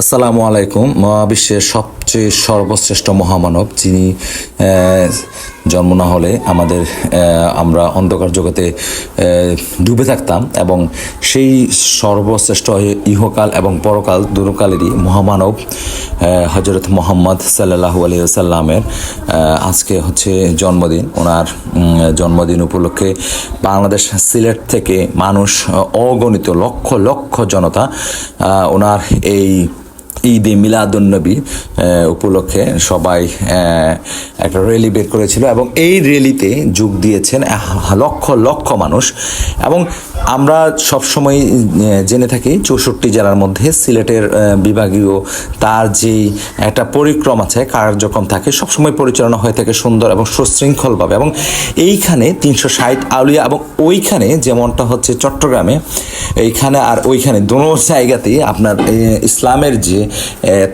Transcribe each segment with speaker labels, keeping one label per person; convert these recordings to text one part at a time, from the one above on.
Speaker 1: আসসালামু আলাইকুম। মহাবিশ্বের সবচেয়ে সর্বশ্রেষ্ঠ মহামানব, যিনি জন্ম না হলে আমাদের আমরা অন্ধকার জগতে ডুবে থাকতাম এবং সেই সর্বশ্রেষ্ঠ ইহকাল এবং পরকাল, দুরকালেরই মহামানব হজরত মোহাম্মদ সাল্লাহু আলিয়াল্লামের আজকে হচ্ছে জন্মদিন। ওনার জন্মদিন উপলক্ষে বাংলাদেশ সিলেট থেকে মানুষ, অগণিত লক্ষ লক্ষ জনতা ওনার এই ঈদে মিলাদুন্নবী উপলক্ষে সবাই একটা র্যালি বের করেছিল এবং এই র্যালিতে যোগ দিয়েছেন লক্ষ লক্ষ মানুষ এবং আমরা সবসময় জেনে থাকি চৌষট্টি জেলার মধ্যে সিলেটের বিভাগীয় তার যে একটা পরিক্রম আছে, কার্যক্রম থাকে, সবসময় পরিচালনা হয়ে থাকে সুন্দর এবং সুশৃঙ্খলভাবে এবং এইখানে তিনশো ষাট আউলিয়া এবং ওইখানে যেমনটা হচ্ছে চট্টগ্রামে, এইখানে আর ওইখানে দোনো জায়গাতেই আপনার ইসলামের যে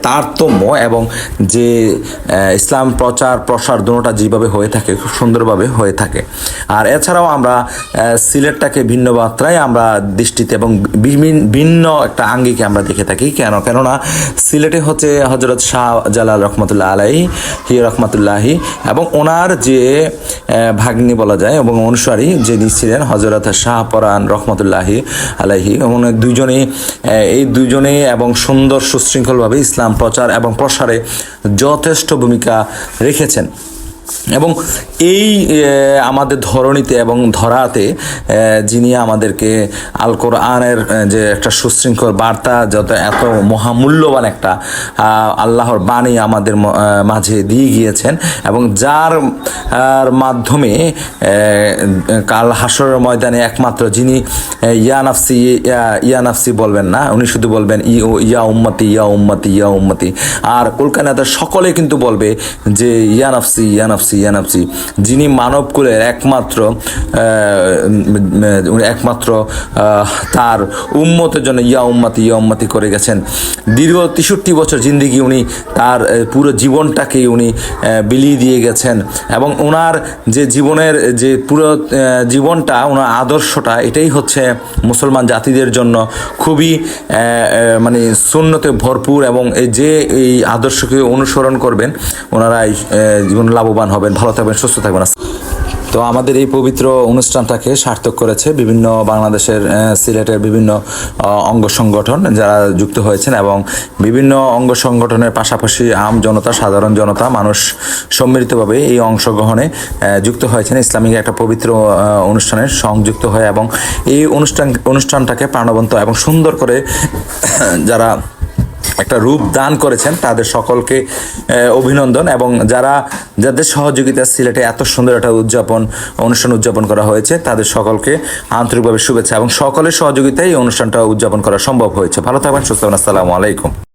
Speaker 1: তারতম্য এবং যে ইসলাম প্রচার, প্রসার দোনোটা যেভাবে হয়ে থাকে, খুব সুন্দরভাবে হয়ে থাকে। আর এছাড়াও আমরা সিলেটটাকে ভিন্ন মাত্রায় আমরা দৃষ্টিতে এবং ভিন্ন একটা আঙ্গিকে আমরা দেখে থাকি। কেন? কেননা সিলেটে হচ্ছে হজরত শাহ জালাল রহমতুল্লাহ আলাই হি রহমতুল্লাহি এবং ওনার যে ভাগ্নি বলা যায় এবং অনুসারী যিনি ছিলেন হজরত শাহ পরান রহমতুল্লাহি আলাহি এবং দুইজনেই এই দুজনেই এবং সুন্দর সুশৃঙ্খলভাবে ইসলাম প্রচার এবং প্রসারে যথেষ্ট ভূমিকা রেখেছেন। এবং এই আমাদের ধরণীতে এবং ধরাতে যিনি আমাদেরকে আল কোরআনের যে একটা সুশৃঙ্খল বার্তা যত এত মহামূল্যবান একটা আল্লাহর বাণী আমাদের মাঝে দিয়ে গিয়েছেন এবং যার মাধ্যমে কাল হাসরের ময়দানে একমাত্র যিনি এ, ইয়া নাফসি ইয়া ইয়া বলবেন না উনি শুধু বলবেন ই ও ইয়া উম্মতি ইয়া উম্মতি ইয়া উম্মতি। আর কলকাতাতে সকলে কিন্তু বলবে যে ইয়া নাফসি ইয়া নাফসি, ইয়া নাফসি। যিনি মানব কুলের একমাত্র একমাত্র তার উম্মতের জন্য ইয়া উম্মতি ইয়া উম্মতি করে গেছেন। দীর্ঘ তেষট্টি বছর জিন্দিগি উনি তার পুরো জীবনটাকেই উনি বিলিয়ে দিয়ে গেছেন। এবং ওনার যে জীবনের, যে পুরো জীবনটা ওনার আদর্শটা, এটাই হচ্ছে মুসলমান জাতিদের জন্য খুবই মানে সুন্নতে ভরপুর এবং যে এই আদর্শকে অনুসরণ করবেন, ওনারাই জীবন লাভবান হবেন। ভালো থাকবেন, সুস্থ থাকবেন। তো আমাদের এই পবিত্র অনুষ্ঠানটাকে সার্থক করেছে বিভিন্ন বাংলাদেশের সিলেটের বিভিন্ন অঙ্গ সংগঠন যারা যুক্ত হয়েছেন এবং বিভিন্ন অঙ্গ সংগঠনের পাশাপাশি আম জনতা, সাধারণ জনতা, মানুষ সম্মিলিতভাবে এই অংশগ্রহণে যুক্ত হয়েছেন। ইসলামিক একটা পবিত্র অনুষ্ঠানে সংযুক্ত হয়ে এবং এই অনুষ্ঠান, অনুষ্ঠানটাকে প্রাণবন্ত এবং সুন্দর করে, যারা একটা রূপ দান করেছেন তাদের সকলকে অভিনন্দন এবং যারা, যাদের সহযোগিতা সিলেটে এত সুন্দর একটা উদযাপন, অনুষ্ঠান উদযাপন করা হয়েছে, তাদের সকলকে আন্তরিকভাবে শুভেচ্ছা এবং সকলের সহযোগিতায় এই অনুষ্ঠানটা উদযাপন করা সম্ভব হয়েছে। ভালো থাকবেন, সুস্থ আসসালামু আলাইকুম।